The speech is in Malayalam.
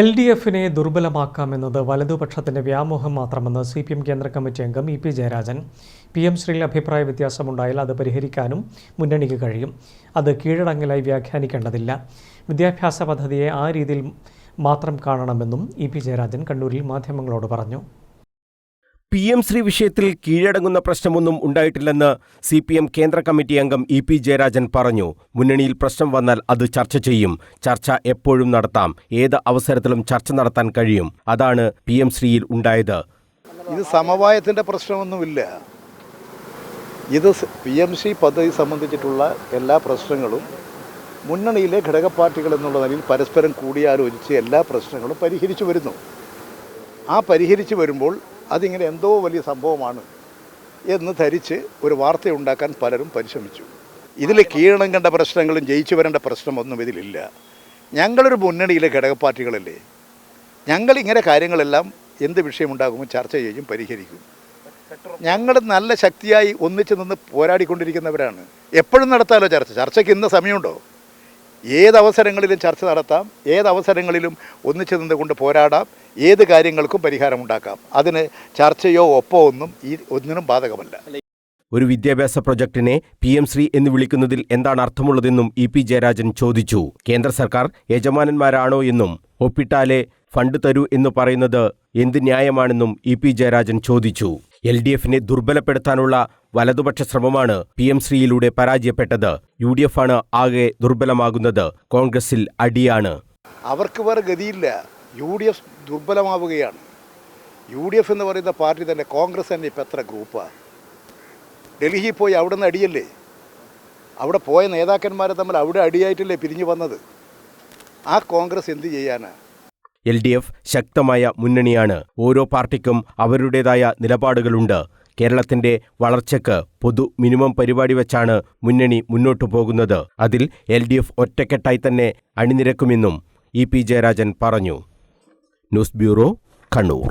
എൽ ഡി എഫിനെ ദുർബലമാക്കാമെന്നത് വലതുപക്ഷത്തിന്റെ വ്യാമോഹം മാത്രമെന്ന് സി പി എം കേന്ദ്ര കമ്മിറ്റി അംഗം E P Jayarajan. P M ശ്രീയിൽ അഭിപ്രായ വ്യത്യാസമുണ്ടായാൽ അത് പരിഹരിക്കാനും മുന്നണിക്ക് കഴിയും. അത് കീഴടങ്ങലായി വ്യാഖ്യാനിക്കേണ്ടതില്ല. വിദ്യാഭ്യാസ പദ്ധതിയെ ആ രീതിയിൽ മാത്രം കാണണമെന്നും ഇ പി ജയരാജൻ കണ്ണൂരിൽ മാധ്യമങ്ങളോട് പറഞ്ഞു. പി എം ശ്രീ വിഷയത്തിൽ കീഴടങ്ങുന്ന പ്രശ്നമൊന്നും ഉണ്ടായിട്ടില്ലെന്ന് സി പി എം കേന്ദ്ര കമ്മിറ്റി അംഗം ഇ പി ജയരാജൻ പറഞ്ഞു. മുന്നണിയിൽ പ്രശ്നം വന്നാൽ അത് ചർച്ച ചെയ്യും. ചർച്ച എപ്പോഴും നടത്താം. ഏത് അവസരത്തിലും ചർച്ച നടത്താൻ കഴിയും. അതാണ് പി എം ശ്രീയിൽ ഉണ്ടായത്. ഇത് സമവായത്തിന്റെ പ്രശ്നമൊന്നുമില്ല. ഇത് പി എം സി പദ്ധതി സംബന്ധിച്ചിട്ടുള്ള എല്ലാ പ്രശ്നങ്ങളും മുന്നണിയിലെ ഘടക പാർട്ടികൾ എന്നുള്ള നിലയിൽ പരസ്പരം കൂടിയാലോചിച്ച് എല്ലാ പ്രശ്നങ്ങളും പരിഹരിച്ചു വരുന്നു. ആ പരിഹരിച്ചു വരുമ്പോൾ അതിങ്ങനെ എന്തോ വലിയ സംഭവമാണ് എന്ന് ധരിച്ച് ഒരു വാർത്തയുണ്ടാക്കാൻ പലരും പരിശ്രമിച്ചു. ഇതിൽ കീഴണം കണ്ട പ്രശ്നങ്ങളും ജയിച്ചു വരേണ്ട പ്രശ്നമൊന്നും ഇതിലില്ല. ഞങ്ങളൊരു മുന്നണിയിലെ ഘടക പാർട്ടികളല്ലേ ഞങ്ങൾ ഇങ്ങനെ കാര്യങ്ങളെല്ലാം എന്ത് വിഷയമുണ്ടാകുമ്പോൾ ചർച്ച ചെയ്യും പരിഹരിക്കും. ഞങ്ങൾ നല്ല ശക്തിയായി ഒന്നിച്ചു നിന്ന് പോരാടിക്കൊണ്ടിരിക്കുന്നവരാണ്. എപ്പോഴും നടത്താലോ ചർച്ച? ചർച്ചയ്ക്ക് ഇന്ന് സമയമുണ്ടോ? ഏത് അവസരങ്ങളിലും ചർച്ച നടത്താം ഏതവസരങ്ങളിലും ഒന്നിച്ചു നിന്നുകൊണ്ട് പോരാടാം ഏത് കാര്യങ്ങൾക്കും പരിഹാരമുണ്ടാക്കാം. അതിന് ചർച്ചയോ ഒപ്പോ ഒന്നും ഈ ഒന്നിനും ബാധകമല്ല. ഒരു വിദ്യാഭ്യാസ പ്രൊജക്ടിനെ പി എം ശ്രീ എന്ന് വിളിക്കുന്നതിൽ എന്താണ് അർത്ഥമുള്ളതെന്നും ഇ പി ജയരാജൻ ചോദിച്ചു. കേന്ദ്ര സർക്കാർ യജമാനന്മാരാണോ എന്നും ഒപ്പിട്ടാലേ ഫണ്ട് തരൂ എന്ന് പറയുന്നത് എന്ത് ന്യായമാണെന്നും ഇ പി ജയരാജൻ ചോദിച്ചു. എൽ ഡി എഫിനെ ദുർബലപ്പെടുത്താനുള്ള വലതുപക്ഷ ശ്രമമാണ് പി എം ശ്രീയിലൂടെ പരാജയപ്പെട്ടത്. യു ഡി എഫ് ആണ് ആകെ ദുർബലമാകുന്നത്. കോൺഗ്രസിൽ അടിയാണ്. അവർക്ക് വേറെ ഗതിയില്ല. യു ഡി എഫ് ദുർബലമാവുകയാണ്. യു ഡി എഫ് എന്ന് പറയുന്ന പാർട്ടി തന്നെ കോൺഗ്രസ് തന്നെ ഇപ്പം എത്ര ഗ്രൂപ്പാണ് ഡൽഹിയിൽ പോയി അവിടെ നിന്ന് അടിയല്ലേ? അവിടെ പോയ നേതാക്കന്മാരെ തമ്മിൽ അവിടെ അടിയായിട്ടല്ലേ പിരിഞ്ഞു വന്നത്? ആ കോൺഗ്രസ് എന്ത് ചെയ്യാനാ? എൽ ഡി എഫ് ശക്തമായ മുന്നണിയാണ്. ഓരോ പാർട്ടിക്കും അവരുടേതായ നിലപാടുകളുണ്ട്. കേരളത്തിന്റെ വളർച്ചയ്ക്ക് പൊതു മിനിമം പരിപാടി വെച്ചാണ് മുന്നണി മുന്നോട്ടു പോകുന്നത്. അതിൽ എൽ ഡി എഫ് ഒറ്റക്കെട്ടായി തന്നെ അണിനിരക്കുമെന്നും ഇ പി ജയരാജൻ പറഞ്ഞു. News bureau Kannur.